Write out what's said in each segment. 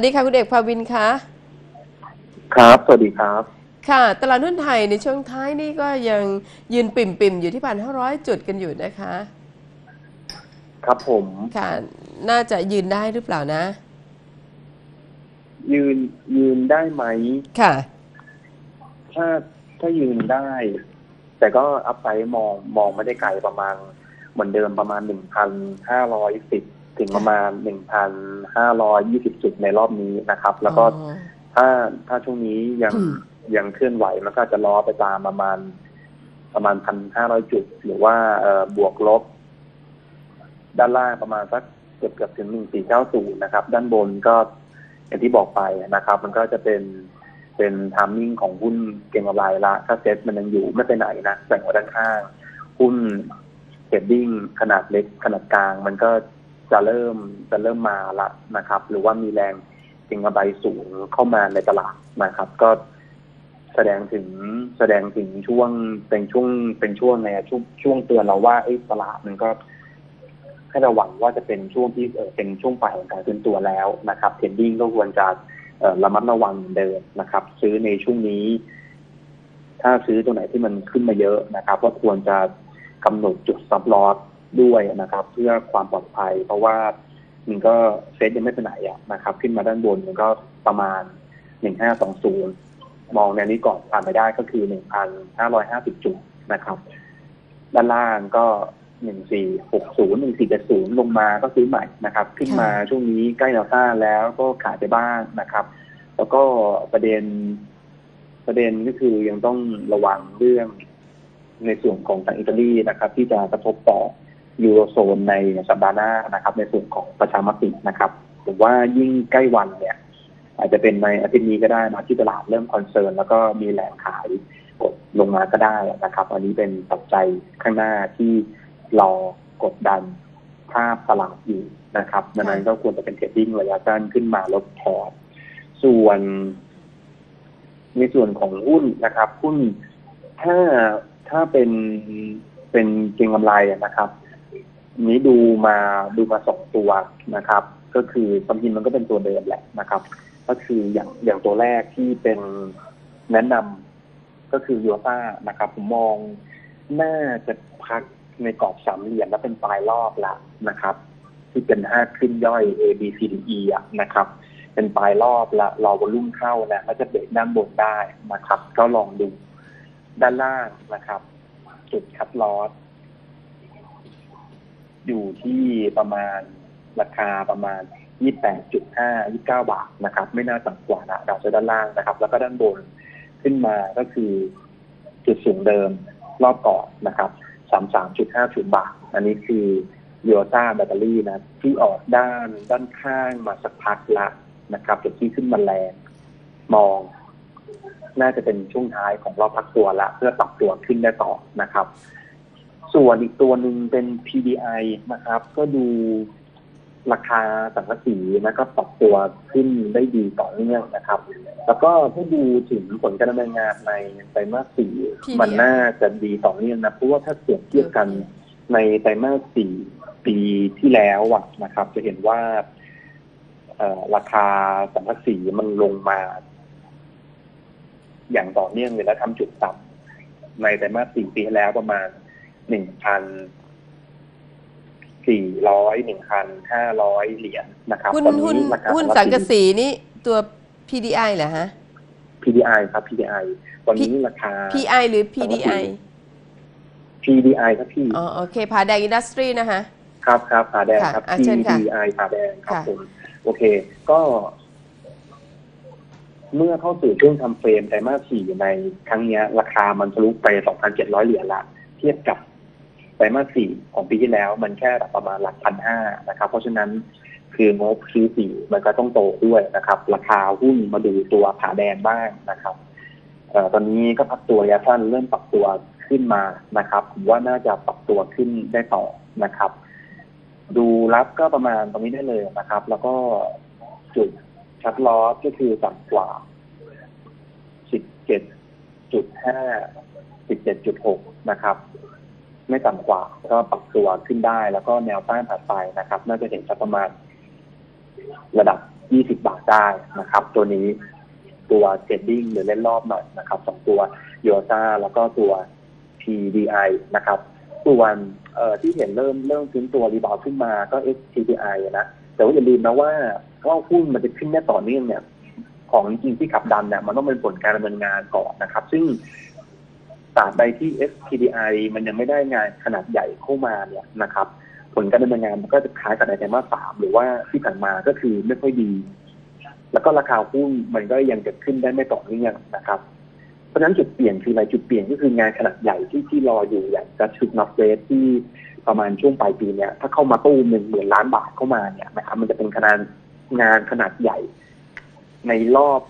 วัสดีค่ะคุณเอกภาวินคะครับ สวัสดีครับ ค่ะ ตลาดหุ้นไทยในช่วงท้ายนี่ก็ยังยืนปิ่มๆ อยู่ที่พันห้าร้อยจุดกันอยู่นะคะ ครับผมค่ะ น่าจะยืนได้หรือเปล่านะ ยืนยืนได้ไหมค่ะ ถ้าถ้ายืนได้ แต่ก็อัพไซด์มองมองไม่ได้ไกลประมาณ เหมือนเดิมประมาณหนึ่งพันห้าร้อยสิบ ถึงประมาณหนึ่งพันห้าร้อยยี่สิบจุดในรอบนี้นะครับ แล้วก็อ๋อถ้าถ้าช่วงนี้ยังอืมยังเคลื่อนไหวมันก็จะล้อไปตามประมาณ ประมาณพันห้าร้อยจุด หรือว่าเอ่อบวกลบ ด้านล่างประมาณสักเกือบเกือบถึงหนึ่งสี่เก้าศูนย์นะครับ ด้านบนก็อย่างที่บอกไปนะครับ มันก็จะเป็นเป็นทามมิ่งของหุ้นเก่งกำไรละ ถ้าเซ็ตมันยังอยู่ไม่ไปไหนนะแบ่งไว้ด้านข้าง หุ้นเทรดดิ้งขนาดเล็กขนาดกลาง มันก็ จะเริ่มจะเริ่มมาละนะครับ หรือว่ามีแรงเก่งกำไรสูงเข้ามาในตลาดนะครับ ก็แสดงถึงแสดงถึงช่วงเป็นช่วงเป็นช่วงในช่วงช่วงเตือนเราว่าเอ้ตลาดมันก็ให้ระวังว่าจะเป็นช่วงที่เป็นช่วงปลายของการขึ้นตัวแล้วนะครับเทรดดิ้งก็ควรจะระมัดระวังเหมือนเดิมนะครับ ซื้อในช่วงนี้ ถ้าซื้อตัวไหนที่มันขึ้นมาเยอะนะครับ ก็ควรจะกำหนดจุดซับลอส ด้วยนะครับ เพื่อความปลอดภัย เพราะว่ามันก็เซ็ตยังไม่ไปไหนอะนะครับ ขึ้นมาด้านบนมันก็ประมาณหนึ่งห้าสองศูนย์มองแนวนี้ก่อนผ่านไปได้ก็คือหนึ่งพันห้าร้อยห้าสิบจุดนะครับ ด้านล่างก็หนึ่งสี่หกศูนย์หนึ่งสี่เจ็ดศูนย์ลงมาก็ซื้อใหม่นะครับ ขึ้นมาช่วงนี้ใกล้แนวต้านแล้วก็ขายไปบ้างนะครับ แล้วก็ประเด็น ประเด็นก็คือยังต้องระวังเรื่องในส่วนของทางอิตาลีนะครับ ที่จะกระทบต่อ ยูโรโซนในสัปดาห์หน้านะครับ ในส่วนของประชามตินะครับผมว่ายิ่งใกล้วันเนี่ย อาจจะเป็นในอาทิตย์นี้ก็ได้นะที่ตลาดเริ่มคอนเซิร์นแล้วก็มีแรงขายกดลงมาก็ได้นะครับ อันนี้เป็นปัจจัยข้างหน้าที่รอกดดันภาพตลาดอยู่นะครับดังนั้นก็ควรจะเป็นเทรดดิ้งระยะสั้นขึ้นมาลดพอร์ตส่วน ในส่วนของหุ้นนะครับ หุ้นถ้าถ้าเป็นเป็นเก็งกำไรนะครับ นี้ดูมาดูมาสองตัวนะครับ ก็คือความจริงมันก็เป็นตัวเดิมแหละนะครับ ก็คืออย่างอย่างตัวแรกที่เป็นแนะนำก็คือยูต้านะครับ ผมมองน่าจะพักในกรอบสามเหลี่ยมแล้วเป็นปลายรอบละนะครับ ที่เป็นห้าขึ้นย่อย A B C D E อะนะครับ เป็นปลายรอบละรอวอลุ่มเข้านะแล้วจะเบรกด้านบนได้นะครับ ก็ลองดูด้านล่างนะครับ จุดคัดลอส อยู่ที่ประมาณราคาประมาณ 28.5 29 บาทนะครับ ไม่น่าต่ำกว่านะดาวเซด้านล่างนะครับ แล้วก็ด้านบนขึ้นมาก็คือจุดสูงเดิมรอบก่อนนะครับ 33.50 บาท อันนี้คือยูโรต้าแบตเตอรี่นะที่ออกด้านด้านข้างมาสักพักละนะครับจุดที่ขึ้นมาแรงมอง น่าจะเป็นช่วงท้ายของรอบพักตัวละ เพื่อปรับตัวขึ้นได้ต่อนะครับ ส่วนอีกตัวหนึ่งเป็น PDI นะครับ ก็ดูราคาสังกะสีนะก็ปรับตัวขึ้นได้ดีต่อเนื่องนะครับ แล้วก็ถ้าดูถึงผลการดำเนินงานในไตรมาสสี่ PDI มันน่าจะดีต่อเนื่องนะเพราะว่าถ้าเปรียบเทียบกันในไตรมาสสี่ปีที่แล้วอะนะครับ จะเห็นว่าเอ่อราคาสังกะสีมันลงมา อย่างต่อเนื่องเลยแล้วทำจุดต่ำในไตรมาสสี่ปีที่แล้วประมาณ หนึ่งพันสี่ร้อยหนึ่งพันห้าร้อยเหรียญนะครับหุ้นตอนหุ้นนี้ราคาหุ้นสังกะสีนี่ตัว PDI เหรอฮะ PDI ครับ PDI ตอนนี้ราคา PI หรือ PDI PDI ครับพี่อ๋อโอเคผาแดงอินดัสทรีนะคะครับครับผาแดงครับค่ะอะเชิญค่ะ PDI ผาแดงครับค่ะผมโอเค ก็ เมื่อเข้าสู่ช่วงทำเฟรมไตรมาสสี่ในครั้งเนี้ยราคามันทะลุไป 2,700 เหรียญละ เทียบกับ ไตรมาสสี่ของปีที่แล้วมันแค่ประมาณหลักพันห้านะครับ เพราะฉะนั้นคืองบ Q4 มันก็ต้องโตด้วยนะครับ ราคาหุ้นมาดูตัวผาแดงบ้างนะครับอตอนนี้ก็พักตัวระยะสั้นเริ่มปรับตัวขึ้นมานะครับผมว่าน่าจะปรับตัวขึ้นได้ต่อนะครับ ดูรับก็ประมาณตรงนี้ได้เลยนะครับ แล้วก็จุดชัดลอสก็คือต่ำกว่า17.5 17.6นะครับ ไม่ต่ำกว่า ก็ปรับตัวขึ้นได้ แล้วก็แนวต้านถัดไปนะครับ น่าจะเห็นสักประมาณ ระดับ 20 บาทได้นะครับ ตัวนี้ตัวเทรดดิ้งหรือเล่นรอบหน่อยนะครับสองตัวโยต้าแล้วก็ตัว PDI นะครับส่วนเอ่อที่เห็นเริ่มเริ่มขึ้นตัวรีบาวขึ้นมาก็ STPI นะแต่ว่าอย่าลืมนะว่าว่าหุ้นมันจะขึ้นได้ต่อเนื่องเนี่ย ของจริงที่ขับดันเนี่ยมันต้องเป็นผลการดำเนินงานก่อนนะครับ ซึ่ง ตราบใดที่ SPDI มันยังไม่ได้งานขนาดใหญ่เข้ามาเนี่ยนะครับ ผลการดำเนินงานมันก็จะคล้ายกับในไตรมาสสามหรือว่าที่ผ่านมาก็คือไม่ค่อยดี แล้วก็ราคาหุ้นมันก็ยังจะขึ้นได้ไม่ต่อเนื่องนะครับเพราะฉะนั้นจุดเปลี่ยนคืออะไรจุดเปลี่ยนก็คืองานขนาดใหญ่ที่ที่รออยู่อย่างจะชุดนอตเวสที่ประมาณช่วงปลายปีเนี่ยถ้าเข้ามาตู้หนึ่งหมื่นล้านบาทเข้ามาเนี่ยนะครับมันจะเป็นขนาดงานขนาดใหญ่ ในรอบ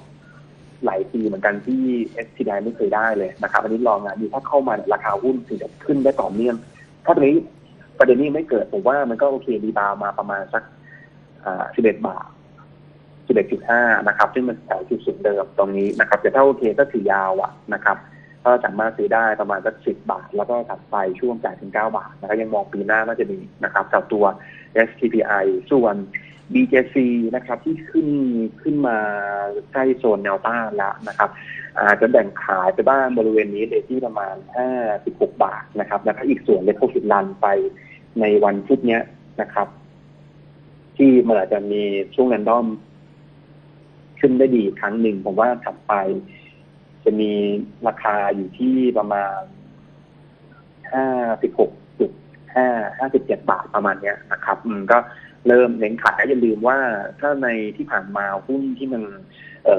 หลายปีเหมือนกันที่ s t i ไม่เคยได้เลยนะครับอันนี้รองานนี้ถ้าเข้ามาราคาหุ้นถึงจะขึ้นได้ต่อเนื่องถ้าตรงนี้ประเด็นนี้ไม่เกิดผมว่ามันก็โอเคดีบาวมาประมาณสักอ่า11บาท11.5นะครับ ซึ่งมันแถวจุดสูงเดิมตรงนี้นะครับแต่ถ้าโอเคก็ถือยาวอะนะครับก็สามารถซื้อได้ประมาณสัก10บาท แล้วก็ถัดไปช่วงจ่ายถึง9บาทนะครับยังมองปีหน้าน่าจะดีนะครับกับตัว STPI ส่วน BJC นะครับที่ขึ้นขึ้นมาใกล้โซนแนวต้านแล้วนะครับอาจจะแบ่งขายไปบ้างบริเวณนี้เลยที่ประมาณ 56 บาทนะครับแล้วก็อีกส่วนเล็กโคฟิดลันไปในวันพุธนี้นะครับ ที่มันอาจจะมีช่วงแรนดอมขึ้นได้ดีครั้งหนึ่ง ผมว่าถัดไป จะมีราคาอยู่ที่ประมาณ 56.5 57 บาทประมาณเนี้ยนะครับ อืมก็ เริ่มเน้นขายอย่าลืมว่าถ้าในที่ผ่านมาหุ้นที่มัน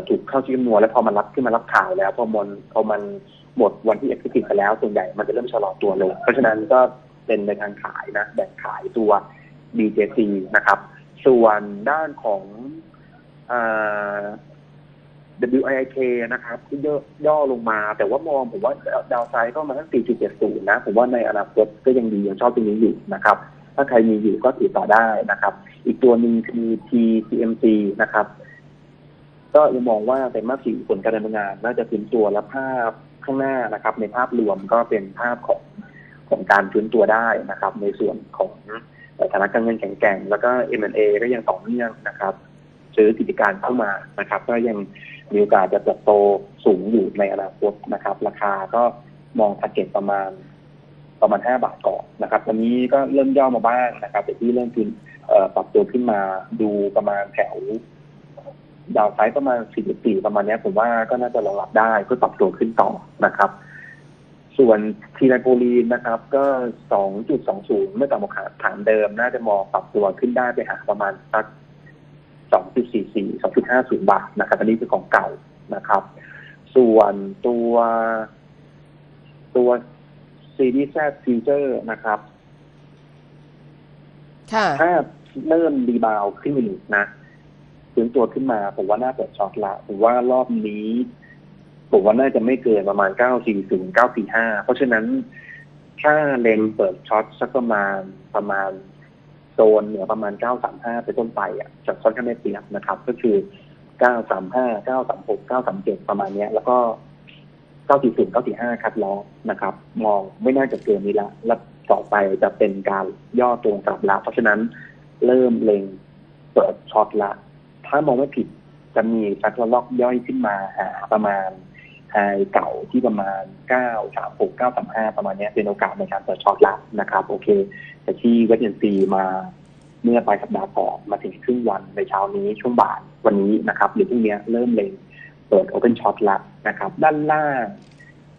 ถูกเข้าชี้จำนวนแล้วพอมันรับขึ้นมารับข่าวแล้ว พอมันพอมันหมดวันที่เอ็กซ์คิไปแล้วส่วนใหญ่มันจะเริ่มชะลอตัวลงเพราะฉะนั้นก็เป็นในทางขายนะแบ่งขายตัว BJC นะครับ ส่วนด้านของอ WIK นะครับที่ย่อย่อลงมา แต่ว่ามองผมว่าดาวไซด์ก็มาตั้ง4.70 นะ ผมว่าในอนาคตก็ยังดียังชอบตรงนี้อยู่นะครับ ถ้าใครมีอยู่ก็ถือต่อได้นะครับ อีกตัวหนึ่งคือ TCMC นะครับ ก็ยังมองว่าเป็นมาสีผลการดำเนินงานน่าจะฟื้นตัวและภาพข้างหน้านะครับ ในภาพรวมก็เป็นภาพของของการฟื้นตัวได้นะครับ ในส่วนของฐานะการเงินแข็งแกร่งแล้วก็ M&A ก็ยังต่อเนื่องนะครับซื้อกิจการเข้ามานะครับ ก็ยังมีโอกาสจะเติบโตสูงอยู่ในอนาคตนะครับ ราคาก็มองทาร์เก็ตประมาณ ประมาณ 5 บาทก่อนนะครับตอนนี้ก็เริ่มย่อมาบ้างนะครับแต่ที่เริ่มขึ้นปรับตัวขึ้นมาดูประมาณแถว ดาวไซด์ประมาณ 44 ประมาณเนี้ยผมว่าก็น่าจะรองรับได้เพื่อปรับตัวขึ้นต่อนะครับ ส่วนทีไลโพลีนนะครับ ก็ 2.20 เมื่อต่ำกว่าฐานเดิม น่าจะมองปรับตัวขึ้นได้ไปหาประมาณสัก 2.44 2.50 บาทนะครับอันนี้คือของเก่านะครับ ส่วนตัวตัว ซีรีส์แซฟีเจอร์นะครับ ค่ะ ถ้าเริ่มรีบาวด์ขึ้นมาอีกนะฟื้นตัวขึ้นมา ผมว่าน่าเปิดช็อตละผมว่ารอบนี้ ผมว่าน่าจะไม่เกินประมาณ 940 945 เพราะฉะนั้น ถ้าเลงเปิดช็อตสักประมาณประมาณโซนเหนือประมาณ 935 ไปต้นไปอะจะค่อนข้างไม่เปรียบนะครับ ก็คือ 935 936 937 ประมาณเนี้ย แล้วก็ 940 945 คัดล้อนะครับ มองไม่น่าจะเกินนี้ละ แล้วต่อไปจะเป็นการย่อตรงกลับละ เพราะฉะนั้นเริ่มเล็งเปิดช็อตละ ถ้ามองไม่ผิดจะมีซักระลอกย่อยขึ้นมาหาประมาณไฮเก่าที่ประมาณ 9 3 6 9 3 5 ประมาณเนี้ยเป็นโอกาสในการเปิดช็อตละนะครับ โอเค แต่ที่เวทเนซีมาเมื่อปลายสัปดาห์ก่อนมาถึงครึ่งวันในเช้านี้ช่วงบ่ายวันนี้นะครับหรือพรุ่งนี้เริ่มเล็งเปิดโอเพนช็อตละ นะครับ ด้านล่าง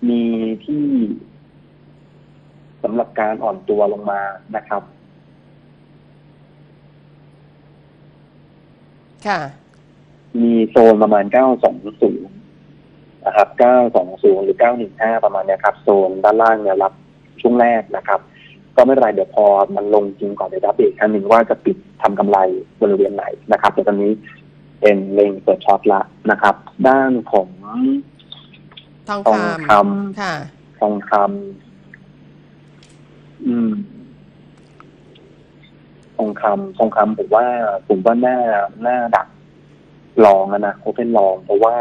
มีที่สำหรับการอ่อนตัวลงมานะครับ ค่ะ มีโซนประมาณ 920 นะครับ 920 หรือ 915 ประมาณเนี้ยครับ โซนด้านล่างเนี่ยรับช่วงแรกนะครับ ก็ไม่เป็นไรเดี๋ยวพอมันลงจริงก่อนเดี๋ยวรับเบรกครั้งหนึ่งว่าจะปิดทำกำไรบริเวณไหนนะครับแต่ตอนนี้เป็นเลงเปิดช็อตละนะครับ ด้านของ ทองทองคคำค่ะำทองคำอืมทองคำทองคำผมว่า ผมว่าหน้าหน้าดักลองอะนะโอเพนลองเพราะว่า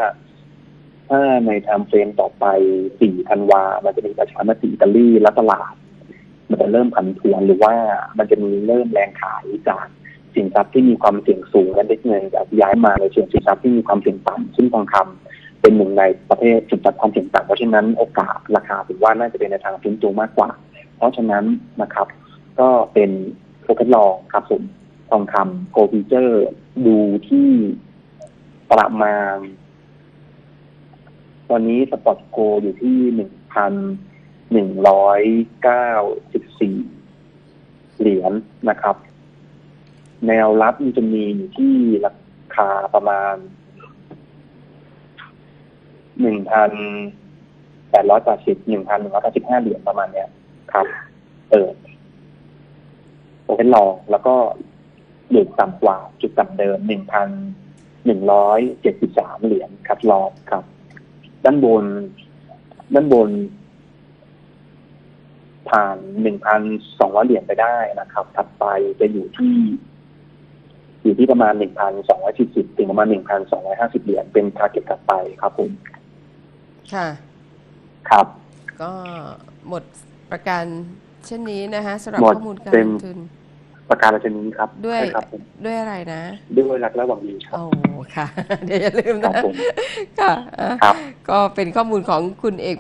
ถ้าในไทม์เฟรมต่อไป4ธันวา มันจะมีประชามติอิตาลีและตลาด มันจะเริ่มผันผวนหรือว่ามันจะมีเริ่มแรงขายจากสินทรัพย์ที่มีความเสี่ยงสูงและเด็กเงินจะย้ายมาในเชิงสินทรัพย์ที่มีความเสี่ยงต่ำซึ่งทองคำ เป็นหนึ่งในประเภทสินทรัพย์ความเสี่ยงต่ำเพราะฉะนั้นโอกาสราคาถือว่าน่าจะเป็นในทางฟื้นตัวมากกว่า เพราะฉะนั้นนะครับ ก็เป็นโฟกัสลองครับผมทองคำโกลฟิเจอร์ดูที่ประมาณ ตอนนี้สปอตโกอยู่ที่หนึ่งพันหนึ่งร้อยเก้าสิบสี่เหรียญนะครับ แนวรับมันจะมีอยู่ที่ราคาประมาณ หนึ่งพันแปดร้อยแปดสิบหนึ่งพันหนึ่งร้อยแปดสิบห้าเหรียญประมาณเนี้ยครับ เออโอเคลองแล้วก็หยุดต่ำกว่า จุดต่ำเดิมหนึ่งพันหนึ่งร้อยเจ็ดสิบสามเหรียญครับรอบครับ ด้านบน ด้านบน ผ่านหนึ่งพันสองร้อยเหรียญไปได้นะครับ ถัดไปจะอยู่ที่อยู่ที่ประมาณหนึ่งพันสองร้อยสิบสิบถึงประมาณหนึ่งพันสองร้อยห้าสิบเหรียญเป็นทาร์เก็ตถัดไปครับผม ค่ะ ครับ ก็หมดประกันเช่นนี้นะคะสำหรับหมดข้อมูลการเต็ม ลงทุน ประการชนี้ครับด้วย ใช่ครับผมด้วยอะไรนะ ด้วยรักและหวังดีครับ โอ้ค่ะ เดี๋ยวอย่าลืมครันะบผมค่ะอะ ครับ ก็เป็นข้อมูลของคุณเอก